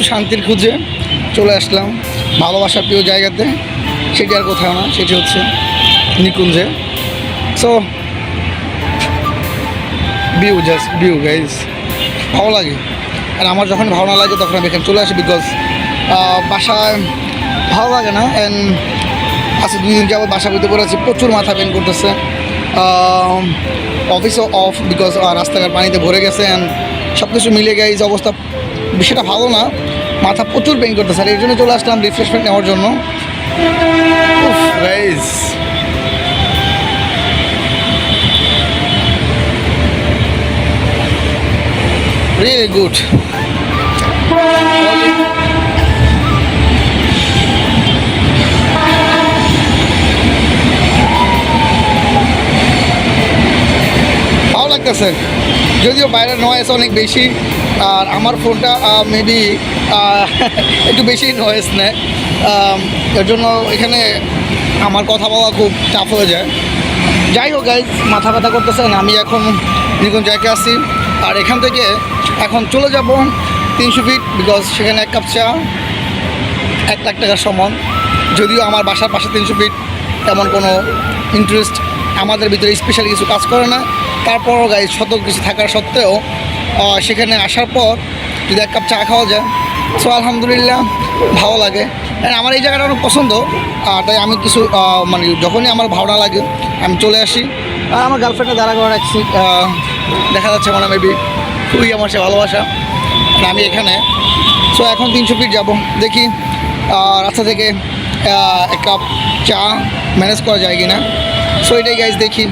একটু শান্তির খুঁজে চলে আসলাম ভালোবাসার প্রিয় জায়গাতে। সেটি আর কোথাও না, সেটি হচ্ছে নিকুঞ্জে। So view just view guys ভালো লাগে। আর আমার যখন ভালো না লাগে, তখন আমি এখানে চলে আসি বিকজ বাসায় ভালো লাগে না। অ্যান্ড আজকে দুই দিন যাবত বাসা বইতে পড়েছি প্রচুর মাথা পেন করতেছে। অফিসও অফ বিকজ রাস্তাঘাট পানিতে ভরে গেছে। অ্যান্ড সব কিছু মিলে যে অবস্থা বিষয়টা ভালো না। মাথা প্রচুর পেন করতেছে। আর এর জন্য চলে আসলাম রিফ্রেশমেন্ট নেওয়ার জন্য। Guys really good. ভালো লাগতেছে। যদিও বাইরের নয়েস অনেক বেশি। আর আমার ফোনটা মেবি একটু বেশি নয়েস নেয়। এর জন্য এখানে আমার কথা বলা খুব চাপ হয়ে যায়। যাই হোক গাইজ মাথা ব্যথা করতেছেন আমি এখন নিকুন জায়গায় আসছি। আর এখান থেকে এখন চলে যাব তিনশো ফিট বিকজ সেখানে এক কাপ চা, এক লাখ টাকার সমান। যদিও আমার বাসার পাশে তিনশো ফিট তেমন কোনো ইন্টারেস্ট আমাদের ভিতরে স্পেশালি কিছু কাজ করে না। তারপরও গাই শত কিছু থাকার সত্ত্বেও সেখানে আসার পর যদি এক কাপ চা খাওয়া যায় সো আলহামদুলিল্লাহ ভালো লাগে। আমার এই জায়গাটা অনেক পছন্দ, আর তাই আমি কিছু মানে যখনই আমার ভালো না লাগে, আমি চলে আসি। আর আমার গার্লফ্রেন্ডে দাঁড়া করে রাখছি দেখা যাচ্ছে মানে মেবি খুবই আমার সে ভালোবাসা। আমি এখানে সো এখন তিনশো ফিট যাব। দেখি রাস্তা থেকে এক কাপ চা ম্যানেজ করা যায় কি না সো এটাই গাইজ দেখি।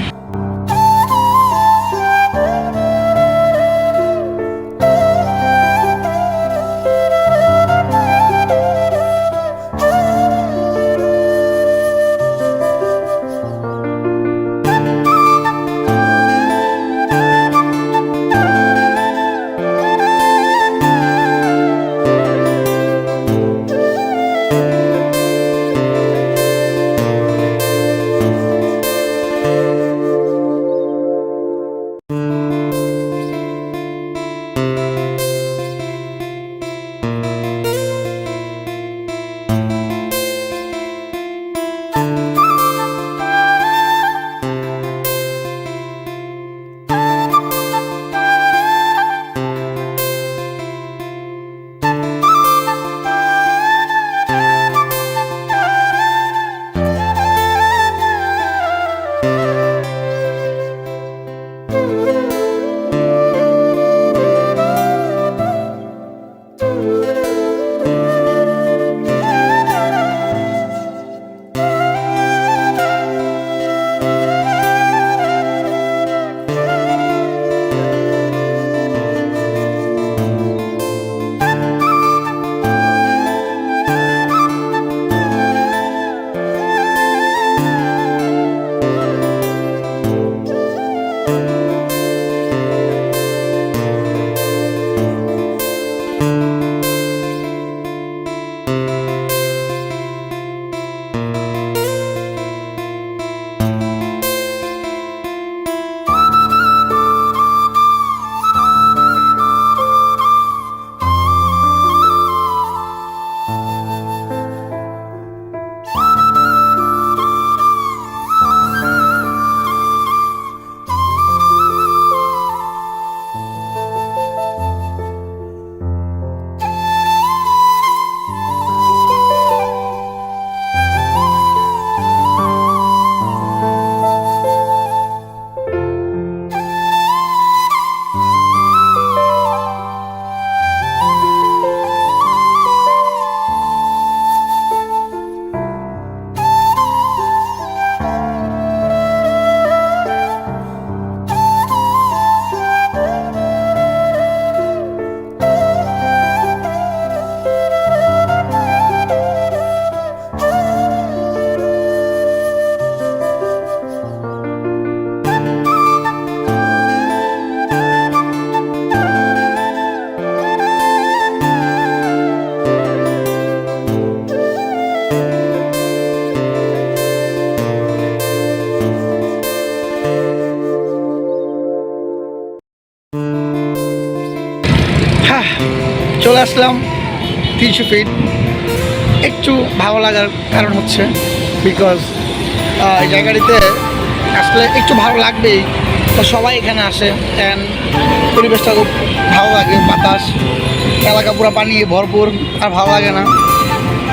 চলে আসলাম তিনশো ফিট একটু ভালো লাগার কারণ হচ্ছে বিকজ এই জায়গাটিতে আসলে একটু ভালো লাগবেই। তো সবাই এখানে আসে অ্যান্ড পরিবেশটা খুব ভালো লাগে বাতাস এলাকা পুরো পানি ভরপুর আর ভালো লাগে না।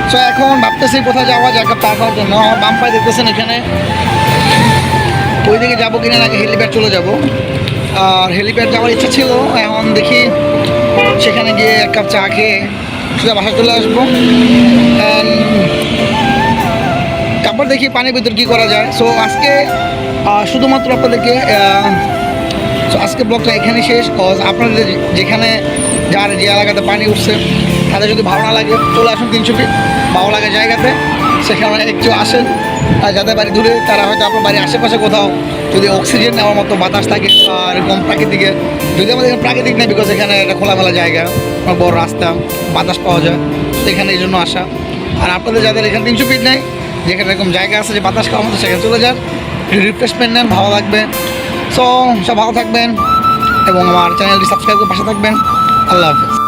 সো এখন ভাবতেছি কোথায় যাওয়া জায়গা পার হওয়ার জন্য আমার বাম পায়ে দেখতেছেন এখানে। ওইদিকে যাব কিনা নাকি হেলিপ্যাড চলে যাব। আর হেলিপ্যাড যাওয়ার ইচ্ছা ছিল এখন দেখি সেখানে গিয়ে এক কাপ চা খেয়ে সোজা বাসায় চলে আসব। তারপর দেখি পানির ভিতর কী করা যায়। সো আজকে শুধুমাত্র আপনাদেরকে সো আজকে ব্লগটা এখানে শেষ কজ আপনাদের যেখানে যার যে এলাকাতে পানি উঠছে, তাদের যদি ভালো না লাগে, চলে আসুন তিনশো ফিট ভালো লাগে জায়গাতে। সেখানে একটু আসেন। আর যাদের বাড়ি দূরে, তারা হয়তো আপনার বাড়ির আশেপাশে কোথাও যদি অক্সিজেন নেওয়ার মতো বাতাস থাকে আর এরকম প্রাকৃতিকের যদি আমাদের এখানে প্রাকৃতিক নেই বিকজ এখানে একটা খোলামেলা জায়গা বড় রাস্তা, বাতাস পাওয়া যায়, তো এখানে এই জন্য আসা। আর আপনাদের যাদের এখানে তিনশো ফিট নেই, যেখানে এরকম জায়গা আছে যে বাতাস খাওয়ার মতো, সেখানে চলে যান রিফ্রেশমেন্ট নেন, ভালো লাগবে। সো সব ভালো থাকবেন এবং আমার চ্যানেলটি সাবস্ক্রাইব করে পাশে থাকবেন। আল্লাহ হাফেজ।